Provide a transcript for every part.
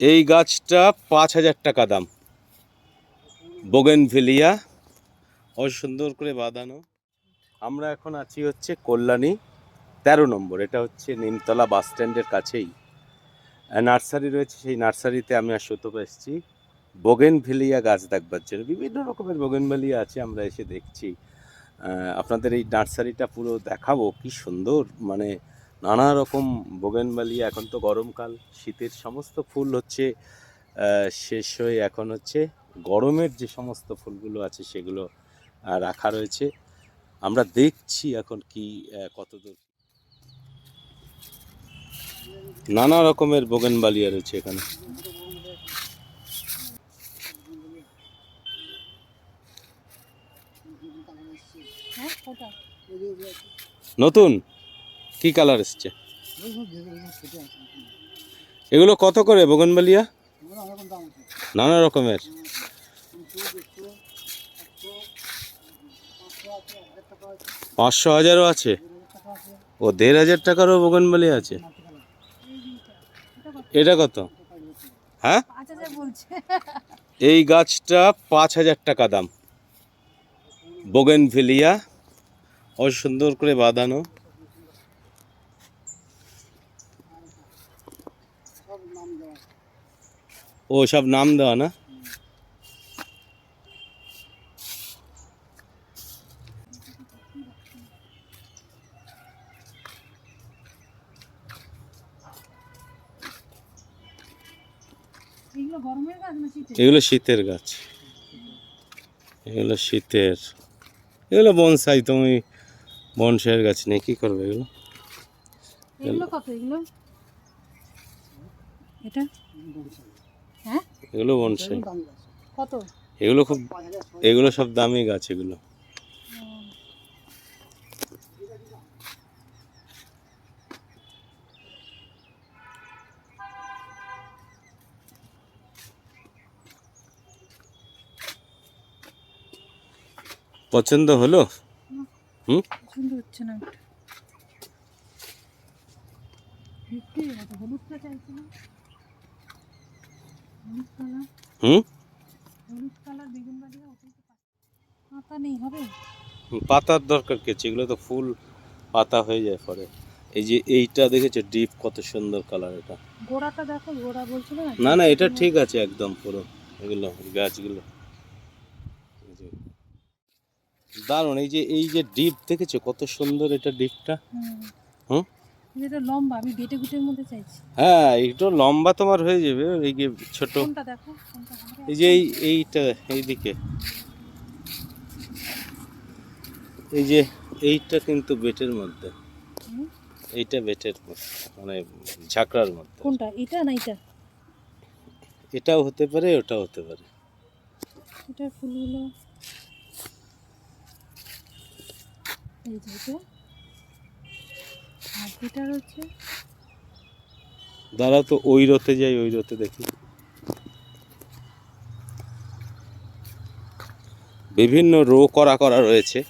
এই গাছটা পাঁচ হাজার টাকা দাম। বোগেনভিলিয়া। ও সুন্দর করে বাঁধানো। আমরা এখন আছি হচ্ছে কল্যাণী তেরো নম্বর। এটা হচ্ছে নিমতলা বাস স্ট্যান্ডের কাছেই। নার্সারি রয়েছে, সেই নার্সারিতে আমি আর সুতপ এসেছি। বোগেনভিলিয়া গাছ দেখবার জন্য। বিভিন্ন রকমের বোগেনভেলিয়া আছে, আমরা এসে দেখছি। আপনাদের এই নার্সারিটা পুরো দেখাবো। কি সুন্দর মানে নানা রকম বোগেনভেলিয়া এখন তো গরমকাল শীতের সমস্ত ফুল হচ্ছে শেষ হয়ে এখন হচ্ছে গরমের যে সমস্ত ফুলগুলো আছে সেগুলো রাখা রয়েছে। আমরা দেখছি এখন কি কতদূর। নানা রকমের বোগেনবালিয়া রয়েছে এখানে। হ্যাঁ নতুন? কি কালার এসছে? এগুলো কত করে বোগেনবালিয়া? নানা রকমের। পাঁচশো হাজারও আছে। ও, দেড় হাজার টাকারও বোগেনবালিয়া আছে। এটা কত? হ্যাঁ? এই গাছটা পাঁচ হাজার টাকা দাম। বোগেনভিলিয়া। ও সুন্দর করে বাঁধানো। ও সব নাম দেওয়া না? এগুলো শীতের গাছ। এগুলো শীতের। এগুলো বনসাই, তুমি বনসাইয়ের গাছ নেই কি করবে এগুলো? এগুলো কত এগুলো? এটা? হ্যাঁ? এগুলো বনসাই। কত? এগুলো খুব এগুলো সব দামি গাছ এগুলো। পছন্দ হলো? হুম। পছন্দ হচ্ছে না একটা হলুদটা চাইছে না হলুদ কালার হুম হলুদ কালার বেগুন বাড়িয়া ওটাই তো পাতা পাতা নেই হবে পাতার দরকার কি এগুলো তো ফুল পাতা হয়ে যায় পরে। এই যে এইটা দেখেছ? ডিপ কত সুন্দর কালার এটা। গোড়াটা দেখো গোড়া বলছিল না? না এটা ঠিক আছে একদম পুরো। এগুলো গাছগুলো। দারুণ এই যে এই যে ডিপ দেখেছ? কত সুন্দর এটা ডিপটা। হুম? এটা লম্বা আমি বেটে গুটের মধ্যে চাইছি। হ্যাঁ একটু লম্বা তোমার হয়ে যাবে এই যে ছোট। কোনটা দেখো? এই যে এই এইটা এইদিকে। এই যে এইটা কিন্তু বেটের মধ্যে। এইটা বেটের মানে ঝাঁকড়ার মধ্যে। কোনটা? এটা না এটা? এটাও হতে পারে ওটাও হতে পারে। এটার ফুলগুলো। এই যে এটা। আর দাঁড়া তো ওই রতে যাই ওই রতে দেখি। বিভিন্ন রো করা করা রয়েছে।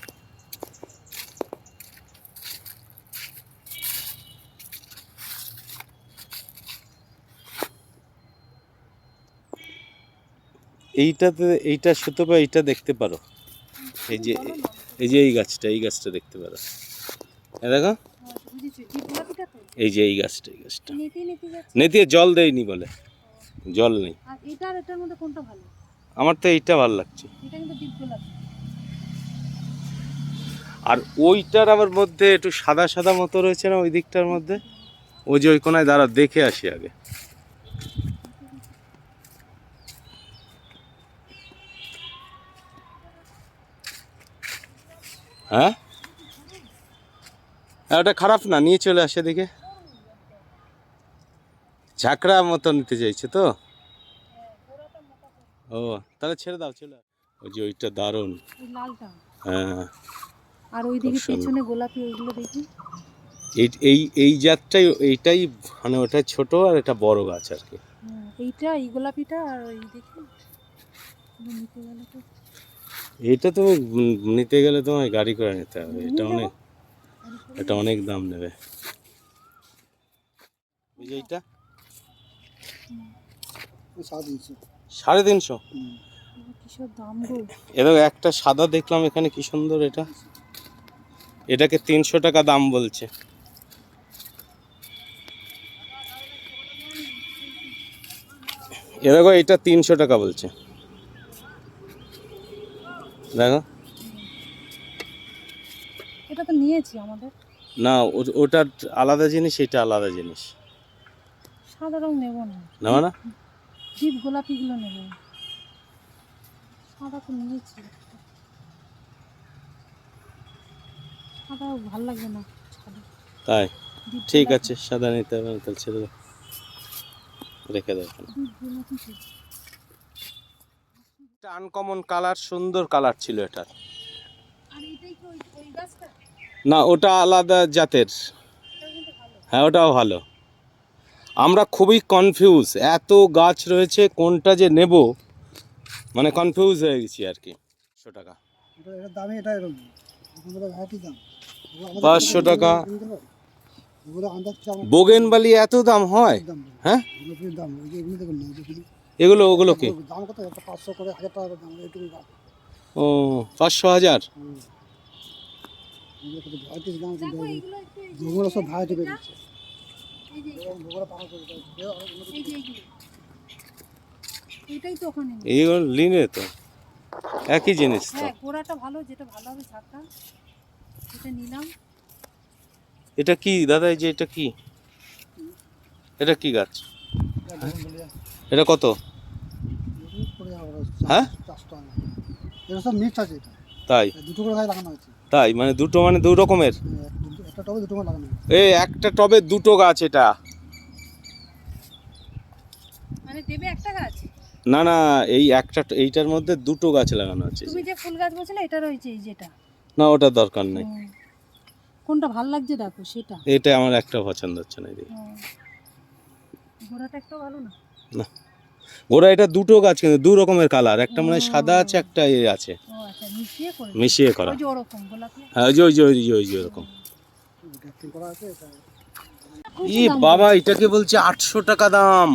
এইটাতে এইটা সুতো বা এইটা দেখতে পারো। এই যে এই যে এই গাছটা এই গাছটা দেখতে পারো। দেখো হ্যাঁ, বুঝেছি এই যে এই গাছটা এই গাছটা। নেতি নেতি নেতিয়ে জল দেয়নি বলে। জল নেই। আমার তো এইটা ভালো লাগছে। আর ওইটার আবার মধ্যে একটু সাদা সাদা মতো রয়েছে না ওই দিকটার মধ্যে? ওই যে ওই কোনায় দাঁড়া দেখে আসি আগে। হ্যাঁ, ওটা খারাপ না নিয়ে চলে আসে দিকে ঝাঁকড়া মতো নিতে চাইছে তো? ও তাহলে ছেড়ে দাও চলে ওই যে ওইটা দারুণ। হ্যাঁ। আর খুব সুন্দর। পেছনে গোলাপি ওইগুলো দেখি। এই এই এই জাতটাই এইটাই মানে ওটা ছোট আর এটা বড় গাছ আর কি। হ্যাঁ, এইটা এই গোলাপিটা আর ওই দেখি এগুলো নিতে গেলে তো। এইটা তুমি নিতে গেলে তোমায় গাড়ি করে নিতে হবে এটা অনেক এটা অনেক দাম নেবে। ওই যে এইটা? সাড়ে তিনশো। এদের একটা সাদা দেখলাম এখানে কি সুন্দর এটা। এটাকে তিনশো টাকা দাম বলছে। এ দেখো এটা তিনশো টাকা বলছে। দেখো। এটা তো নিয়েছি আমাদের। না ও- ওটা আলাদা জিনিস এটা আলাদা জিনিস। সাদা রং নেব না। নেওয়া না? ডিপ গোলাপিগুলো নেব। সাদা তো নিয়েছি। সাদা ভালো লাগবে না। তাই? ঠিক আছে সাদা নিতে হবে তাহলে ছেড়ে দাও। রেখে দাও আনকমন কালার সুন্দর কালার ছিল এটার। আর এটাই কি ওই গাছটা? না ওটা আলাদা জাতের। হ্যাঁ ওটাও ভালো। আমরা খুবই কনফিউজ এত গাছ রয়েছে কোনটা যে নেব? মানে কনফিউজ হয়ে গেছি আর কি। একশো টাকা। পাঁচশো টাকা। বোগেনবালি এত দাম হয়? হ্যাঁ? এগুলো ওগুলো কি? পাঁচশো ও পাঁচশো হাজার হুম। এগুলো কত ভ্যারাইটিস দাম কিন্তু দেখো এইগুলো একটু সব এইগুলো লিনে তো একই জিনিস তো। হ্যাঁ গোড়াটা ভালো যেটা ভালো হবে এটা নিলাম। এটা কি দাদা এই যে এটা কি? এটা কি গাছ? এটা কত? হ্যাঁ? এটা সব মিক্স আছে এটা। তাই? দুটো করে গাছ লাগানো হয়েছে। তাই? মানে দুটো মানে দু রকমের? এই একটা টবে দুটো গাছ এটা। মানে একটা গাছ? না না এই একটা এইটার মধ্যে দুটো গাছ লাগানো আছে। তুমি যে ফুল গাছ বলছিলে এটা রয়েছে এই যেটা। না ওটা দরকার নেই। কোনটা ভালো লাগছে দেখো সেটা। এটা আমার একটা পছন্দ হচ্ছে না এদিকে গোড়াটা একটু ভালো না? ওরা এটা দুটো গাছ কিন্তু দু রকমের কালার। একটা মানে সাদা আছে একটা এ আছে। মিশিয়ে করা ওই যে হ্যাঁ ওই যে ওই যে ওই যে ওই যে ওরকম। ই বাবা এটাকে বলছে আটশো টাকা দাম।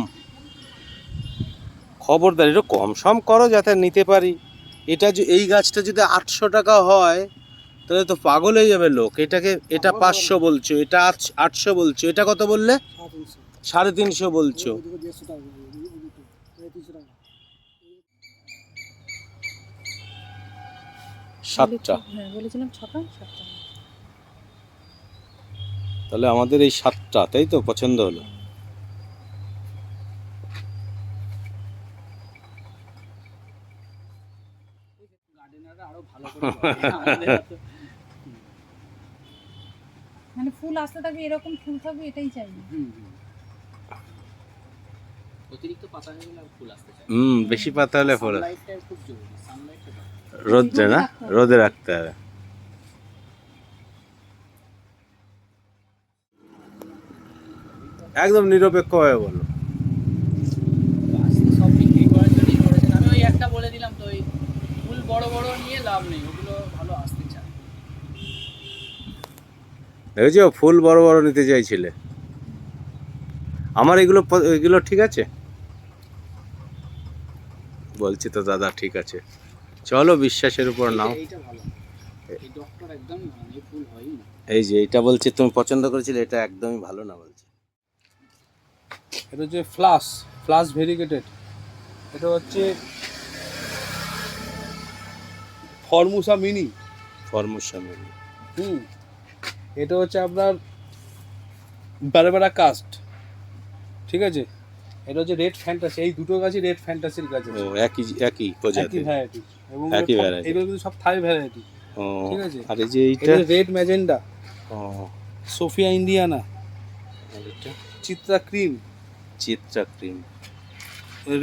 খবরদার এটা কম সম করো যাতে নিতে পারি। এটা যে এই গাছটা যদি আটশো টাকা হয় তাহলে তো পাগল হয়ে যাবে লোক। এটাকে এটা পাঁচশো বলছো এটা আটশো বলছো। এটা কত বললে? সাড়ে তিনশো বলছো ওইদিকে দেড়শো টাকা এই- এই- এই দুটো, এই তিনশো টাকা সাতটা। হ্যাঁ বলেছিলাম ছটা সাতটা। তাহলে আমাদের এই সাতটা তাই তো? পছন্দ হলো। মানে ফুল আসতে থাকবে এরকম ফুল থাকবে এটাই চাই না অতিরিক্ত পাতা আর ফুল আসতে চায় হুম বেশি পাতা হলে ফুল সানলাইটটা খুব জরুরি। রোদ্রে না? রোদে রাখতে হবে। একদম নিরপেক্ষ নিরপেক্ষভাবে বলো। আসতে সব বিক্রি করার জন্যই করেছেন। আমি ওই একটা বলে দিলাম তো ওই ফুল বড় বড় নিয়ে লাভ নেই ওগুলো ভালো আসতে চায়। দেখেছ? ফুল বড় বড় নিতে চাইছিলে। আমার এগুলো এগুলো ঠিক আছে? বলছি তো দাদা ঠিক আছে। চলো বিশ্বাসের উপর নাও। এইটা- এইটা ভালো। এই ডক্টর একদমই ভালো না, এই ফুল হয়ই না। এই যে এটা বলছে তুমি পছন্দ করেছিলে এটা একদমই ভালো না বলছে। এটা হচ্ছে ফ্লাস ফ্লাস ভেরিগেটেড। এটা হচ্ছে ফর্মুসা মিনি। ফর্মুসা মিনি। হুম। এটা হচ্ছে আপনার বারবেরা কাস্ট। ঠিক আছে? এটা হচ্ছে রেড ফ্যান্টাসি এই দুটো গাছই রেড ফ্যান্টাসির গাছ ও আছে। একই একই একই প্রজাতি ভ্যারাইটি এবং একই variety। এগুলো কিন্তু সব থাই ভ্যারাইটি ও ঠিক আছে। আর এই যে এইটা? এটা রেড ম্যাজেন্ডা ও। সোফিয়া ইন্ডিয়ানা এটা Chitra cream Chitra cream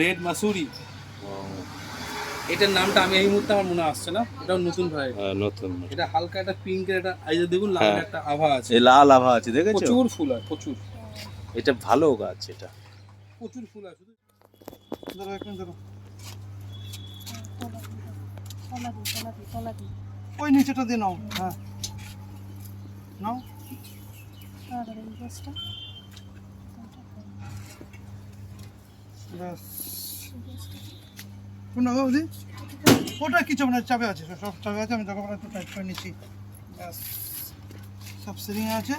red মাসুরি ও। এটার নামটা আমি এই মুহূর্তে আমার মনে আসছে না। এটাও নতুন ভাই আহ, নতুন। এটা হালকা একটা পিঙ্কের একটা এই যে দেখুন লাল হ্যাঁ। একটা আভা আছে। এই লাল আভা আছে দেখেছ? প্রচুর ফুল হয় প্রচুর। এটা ভালো গাছ এটা। প্রচুর ফুল শুধু ধরো এক মিনিট ধরো ওই নিচেটা দিয়ে নাও হ্যাঁ। নাও। ওটা কিছু মানে চাপে আছে, সব চাপে আছে, আমি তখন টাইট করে নিচ্ছি। ব্যাস। সব সিলিং আছে।